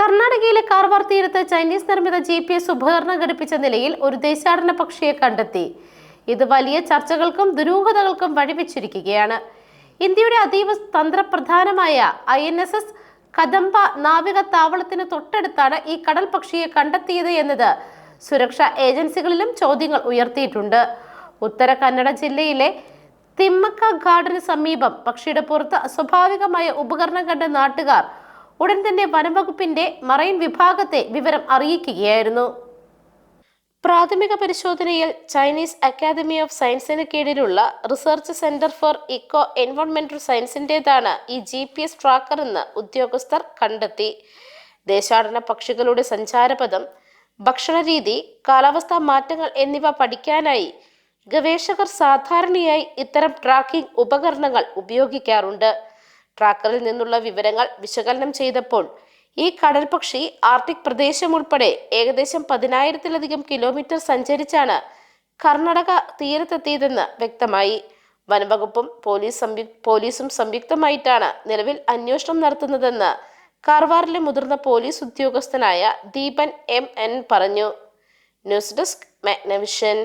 കർണാടകയിലെ കാർവാർ തീരത്ത് ചൈനീസ് നിർമ്മിത ജി പി എസ് ഉപകരണം ഘടിപ്പിച്ച നിലയിൽ ഒരു ദേശാടന പക്ഷിയെ കണ്ടെത്തി. ഇത് വലിയ ചർച്ചകൾക്കും ദുരൂഹതകൾക്കും വഴിവെച്ചിരിക്കുകയാണ്. ഇന്ത്യയുടെ അതീവ തന്ത്രപ്രധാനമായ I N S S Kadamba നാവിക താവളത്തിന് തൊട്ടടുത്താണ് ഈ കടൽ പക്ഷിയെ കണ്ടെത്തിയത് എന്നത്. സുരക്ഷാ ഏജൻസികളിലും ചോദ്യങ്ങൾ ഉയർത്തിയിട്ടുണ്ട്. ഉത്തര കന്നഡ ജില്ലയിലെ തിമ്മക്ക ഗാർഡന് സമീപം പക്ഷിയുടെ പുറത്ത് അസ്വാഭാവികമായ ഉപകരണം കണ്ട നാട്ടുകാർ ഉടൻ തന്നെ വനംവകുപ്പിന്റെ മറൈൻ വിഭാഗത്തെ വിവരം അറിയിക്കുകയായിരുന്നു. പ്രാഥമിക പരിശോധനയിൽ ചൈനീസ് അക്കാദമി ഓഫ് സയൻസിന് കീഴിലുള്ള റിസർച്ച് സെന്റർ ഫോർ ഇക്കോ എൻവയോൺമെന്റൽ സയൻസിന്റെതാണ് ഈ ജി പി എസ് ട്രാക്കർ എന്ന് ഉദ്യോഗസ്ഥർ കണ്ടെത്തി. ദേശാടന പക്ഷികളുടെ സഞ്ചാരപഥം ഭക്ഷണരീതി കാലാവസ്ഥാ മാറ്റങ്ങൾ എന്നിവ പഠിക്കാനായി ഗവേഷകർ സാധാരണയായി ഇത്തരം ട്രാക്കിംഗ് ഉപകരണങ്ങൾ ഉപയോഗിക്കാറുണ്ട്. ട്രാക്കറിൽ നിന്നുള്ള വിവരങ്ങൾ വിശകലനം ചെയ്തപ്പോൾ ഈ കടൽ പക്ഷി ആർട്ടിക് പ്രദേശം ഉൾപ്പെടെ ഏകദേശം പതിനായിരത്തിലധികം കിലോമീറ്റർ സഞ്ചരിച്ചാണ് കർണാടക തീരത്തെത്തിയതെന്ന് വ്യക്തമായി. വനംവകുപ്പും പോലീസ് സംയു പോലീസും സംയുക്തമായിട്ടാണ് നിലവിൽ അന്വേഷണം നടത്തുന്നതെന്ന് കാർവാറിലെ മുതിർന്ന പോലീസ് ഉദ്യോഗസ്ഥനായ ദീപൻ എം എൻ പറഞ്ഞു. News desk Magna Vision.